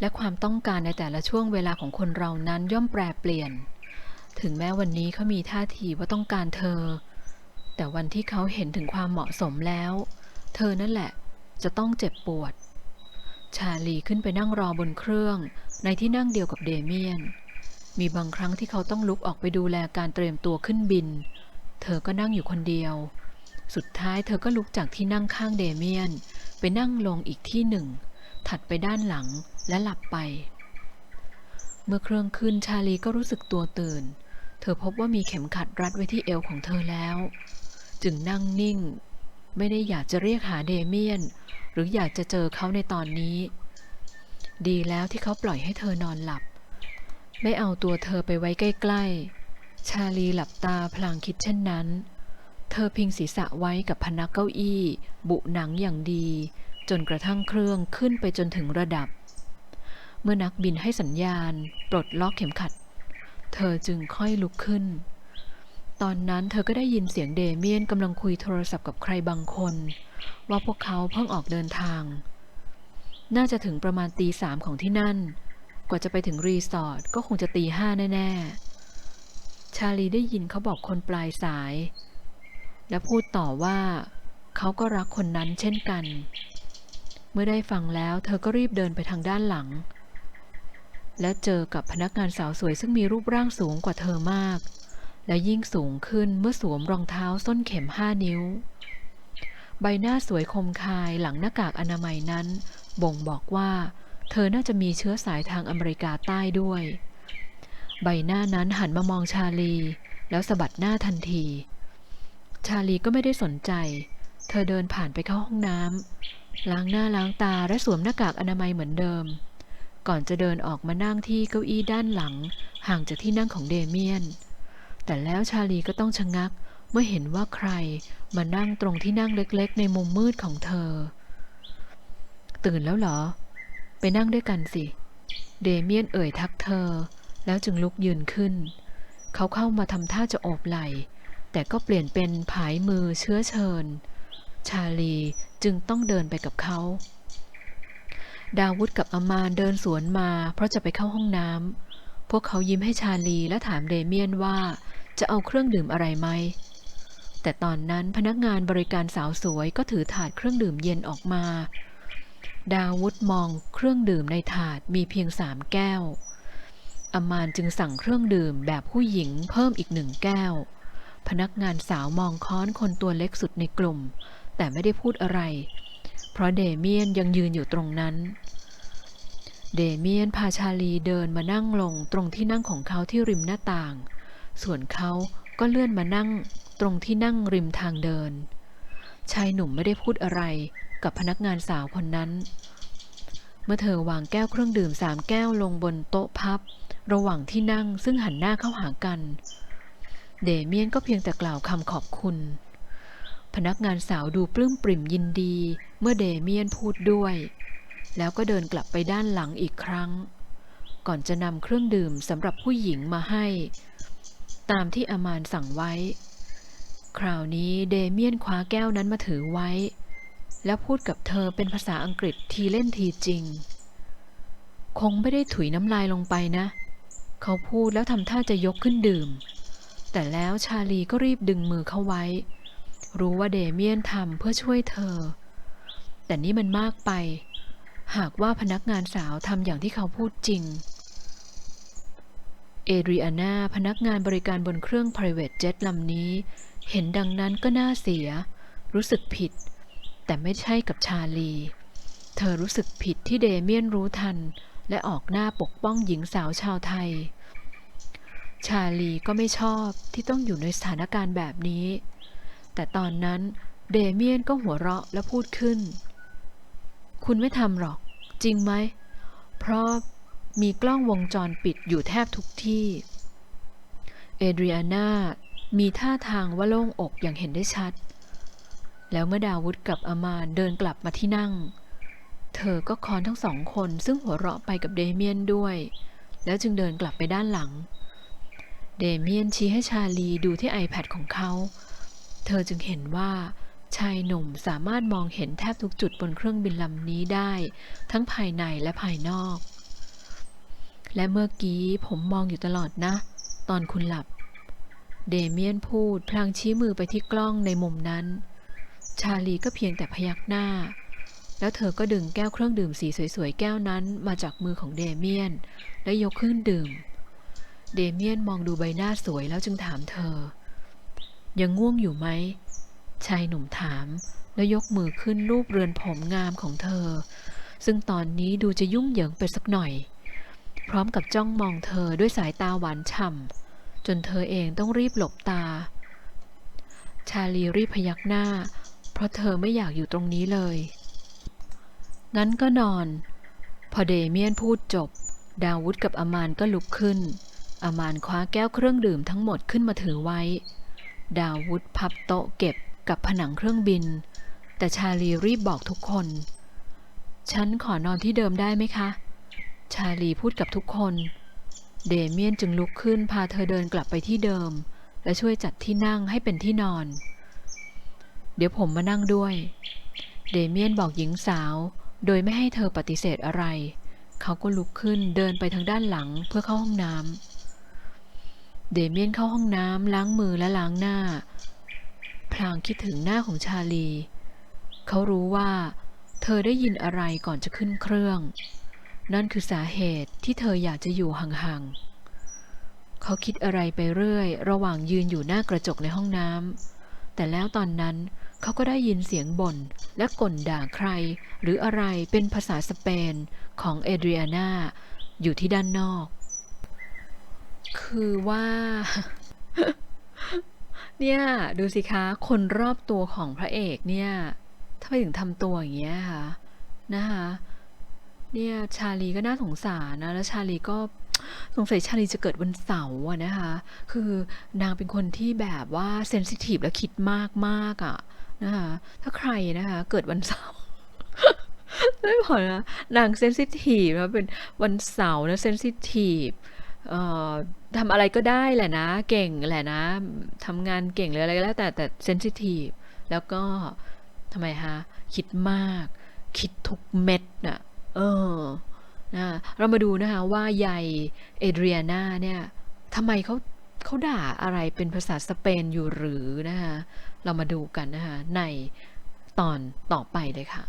และความต้องการในแต่ละช่วงเวลาของคนเรานั้นย่อมแปรเปลี่ยน ถึงแม้วันนี้เขามีท่าทีว่าต้องการเธอ แต่วันที่เขาเห็นถึงความเหมาะสมแล้ว เธอนั่นแหละจะต้องเจ็บปวด ชาลีขึ้นไปนั่งรอบนเครื่อง ในที่นั่งเดียวกับเดเมียน มีบางครั้งที่เขาต้องลุกออกไปดูแลการเตรียมตัวขึ้นบิน เธอก็นั่งอยู่คนเดียว สุดท้ายเธอก็ลุกจากที่นั่งข้างเดเมียน ไปนั่งลงอีกที่หนึ่ง ถัดไปด้านหลังและหลับไป เมื่อเครื่องขึ้นชาลีก็รู้สึกตัวตื่น เธอพบว่ามีเข็มขัดรัดไว้ที่เอวของเธอแล้ว จึงนั่งนิ่ง ไม่ได้อยากจะเรียกหาเดเมียน หรืออยากจะเจอเขาในตอนนี้ ดีแล้วที่เขาปล่อยให้เธอนอนหลับ ไม่เอาตัวเธอไปไว้ใกล้ๆ ชาลีหลับตาพลางคิดเช่นนั้นเธอพิงศีรษะไว้กับพนักเก้าอี้ บุหนังอย่างดี จนกระทั่งเครื่องขึ้นไปจนถึงระดับ เมื่อนักบินให้สัญญาณ ปลดล็อกเข็มขัด เธอจึงค่อยลุกขึ้น ตอนนั้นเธอก็ได้ยินเสียงเดเมียนกำลังคุยโทรศัพท์กับใครบางคน ว่าพวกเขาเพิ่งออกเดินทาง น่าจะถึงประมาณตีสามของที่นั่น กว่าจะไปถึงรีสอร์ทก็คงจะตีห้าแน่ ๆ ชาลีได้ยินเขาบอกคนปลายสาย และพูดต่อว่าเขาก็รักคนนั้นเช่นกัน เมื่อได้ฟังแล้วเธอก็รีบเดินไปทางด้านหลัง และเจอกับพนักงานสาวสวยซึ่งมีรูปร่างสูงกว่าเธอมาก และยิ่งสูงขึ้นเมื่อสวมรองเท้าส้นเข็มห้านิ้ว ใบหน้าสวยคมคายหลังหน้ากากอนามัยนั้น บ่งบอกว่า เธอน่าจะมีเชื้อสายทางอเมริกาใต้ด้วย ใบหน้านั้นหันมามองชาลี แล้วสะบัดหน้าทันที ชาลีก็ไม่ได้สนใจ เธอเดินผ่านไปเข้าห้องน้ำ ล้างหน้าล้างตาและสวมหน้ากากอนามัยเหมือนเดิม ก่อนจะเดินออกมานั่งที่เก้าอี้ด้านหลัง ห่างจากที่นั่งของเดเมียน แต่แล้วชาลีก็ต้องชะงักเมื่อเห็นว่าใครมานั่งตรงที่นั่งเล็กๆ ในมุมมืดของเธอ ตื่นแล้วเหรอ ไปนั่งด้วยกันสิ เดเมียนเอ่ยทักเธอ แล้วจึงลุกยืนขึ้น เขาเข้ามาทำท่าจะโอบไหล่แต่ก็เปลี่ยนเป็นผายมือเชื้อเชิญ ชาลีจึงต้องเดินไปกับเขา ดาวุธกับอามานเดินสวนมาเพราะจะไปเข้าห้องน้ำพวกเขายิ้มให้ชาลีและถามเดเมียนว่าจะเอาเครื่องดื่มอะไรไหม แต่ตอนนั้นพนักงานบริการสาวสวยก็ถือถาดเครื่องดื่มเย็นออกมา ดาวุธมองเครื่องดื่มในถาดมีเพียงสามแก้วอามานจึงสั่งเครื่องดื่มแบบผู้หญิงเพิ่มอีกหนึ่งแก้ว พนักงานสาวมองค้อนคนตัวเล็กสุดในกลุ่ม แต่ไม่ได้พูดอะไร เพราะเดเมียนยังยืนอยู่ตรงนั้น เดเมียนพาชาลีเดินมานั่งลงตรงที่นั่งของเขาที่ริมหน้าต่าง ส่วนเขาก็เลื่อนมานั่งตรงที่นั่งริมทางเดิน ชายหนุ่มไม่ได้พูดอะไรกับพนักงานสาวคนนั้น เมื่อเธอวางแก้วเครื่องดื่มสามแก้วลงบนโต๊ะพับ ระหว่างที่นั่งซึ่งหันหน้าเข้าหากัน เดเมียนก็เพียงแต่กล่าวคำขอบคุณ พนักงานสาวดูปลื้มปริ่มยินดี เมื่อเดเมียนพูดด้วย แล้วก็เดินกลับไปด้านหลังอีกครั้ง ก่อนจะนำเครื่องดื่มสำหรับผู้หญิงมาให้ ตามที่อามานสั่งไว้ คราวนี้เดเมียนคว้าแก้วนั้นมาถือไว้ แล้วพูดกับเธอเป็นภาษาอังกฤษทีเล่นทีจริง คงไม่ได้ถุยน้ำลายลงไปนะ เขาพูดแล้วทำท่าจะยกขึ้นดื่ม แต่แล้วชาลีก็รีบดึงมือเขาไว้ รู้ว่าเดเมียนทำเพื่อช่วยเธอ แต่นี่มันมากไป หากว่าพนักงานสาวทำอย่างที่เขาพูดจริง เอเดรียนาพนักงานบริการบนเครื่อง private jet ลำนี้ เห็นดังนั้นก็น่าเสีย รู้สึกผิด แต่ไม่ใช่กับชาลี เธอรู้สึกผิดที่เดเมียนรู้ทัน และออกหน้าปกป้องหญิงสาวชาวไทยชาลีก็ไม่ชอบที่ต้องอยู่ในสถานการณ์แบบนี้ แต่ตอนนั้นเดเมียนก็หัวเราะและพูดขึ้น คุณไม่ทำหรอก จริงไหม เพราะมีกล้องวงจรปิดอยู่แทบทุกที่ เอเดรียนามีท่าทางว่าโล่งอกอย่างเห็นได้ชัด แล้วเมื่อดาวุธกับอามานเดินกลับมาที่นั่ง เธอก็คอนทั้งสองคนซึ่งหัวเราะไปกับเดเมียนด้วย แล้วจึงเดินกลับไปด้านหลัง เดเมียนชี้ให้ชาลีดูที่ iPad ของเขา เธอจึงเห็นว่าชายหนุ่มสามารถมองเห็นแทบทุกจุดบนเครื่องบินลำนี้ได้ ทั้งภายในและภายนอก และเมื่อกี้ผมมองอยู่ตลอดนะ ตอนคุณหลับ เดเมียนพูดพลางชี้มือไปที่กล้องในมุมนั้น ชาลีก็เพียงแต่พยักหน้า แล้วเธอก็ดึงแก้วเครื่องดื่มสีสวยๆแก้วนั้นมาจากมือของเดเมียน และยกขึ้นดื่ม เดเมียนมองดูใบหน้าสวยแล้วจึงถามเธอ ยังง่วงอยู่ไหม ชายหนุ่มถาม แล้วยกมือขึ้นรูปเรือนผมงามของเธอ ซึ่งตอนนี้ดูจะยุ่งเหยิงไปสักหน่อย พร้อมกับจ้องมองเธอด้วยสายตาหวานฉ่ำจนเธอเองต้องรีบหลบตา ชาลีรีบพยักหน้า เพราะเธอไม่อยากอยู่ตรงนี้เลย งั้นก็นอน พอเดเมียนพูดจบ ดาวุธกับอามานก็ลุกขึ้นอามานคว้าแก้วเครื่องดื่มทั้งหมดขึ้นมาถือไว้ ดาวุธพับโต๊ะเก็บกับผนังเครื่องบิน แต่ชาลีรีบบอกทุกคน ฉันขอนอนที่เดิมได้ไหมคะ ชาลีพูดกับทุกคน เดเมียนจึงลุกขึ้นพาเธอเดินกลับไปที่เดิม และช่วยจัดที่นั่งให้เป็นที่นอน เดี๋ยวผมมานั่งด้วย เดเมียนบอกหญิงสาว โดยไม่ให้เธอปฏิเสธอะไร เขาก็ลุกขึ้นเดินไปทางด้านหลังเพื่อเข้าห้องน้ำ เดเมียนเข้าห้องน้ำล้างมือและล้างหน้า พลางคิดถึงหน้าของชาลี เขารู้ว่า เธอได้ยินอะไรก่อนจะขึ้นเครื่อง นั่นคือสาเหตุที่เธออยากจะอยู่ห่างๆ เขาคิดอะไรไปเรื่อย ระหว่างยืนอยู่หน้ากระจกในห้องน้ำ แต่แล้วตอนนั้นเขาก็ได้ยินเสียงบ่นและก่นด่าใคร หรืออะไรเป็นภาษาสเปนของเอเดรียนาอยู่ที่ด้านนอก คือว่า เนี่ย ดูสิคะคนรอบตัวของพระเอกเนี่ยทำไมถึงทำตัวอย่างเงี้ยคะนะคะเนี่ยชาลีก็น่าสงสารนะ แล้วชาลีก็สงสัยชาลีจะเกิดวันเสาร์อะนะคะ คือนางเป็นคนที่แบบว่าเซนซิทีฟและคิดมากมากอะนะคะถ้าใครนะคะ เกิดวันเสาร์ไม่พอนะนางเซนซิทีฟนะเป็นวันเสาร์นะเซนซิทีฟ ทำอะไรก็ได้แหละนะ เก่งแหละนะทำงานเก่งหรืออะไรก็แล้วแต่แต่เซนซิทีฟแล้วก็ทำไมคะคิดมาก คิดทุกเม็ดน่ะเออนะเรามาดูนะคะว่ายายเอเดรียนาเนี่ยทำไมเขาเขาด่าอะไรเป็นภาษาสเปนอยู่หรือนะคะเรามาดูกันนะคะในตอนต่อไปเลยค่ะ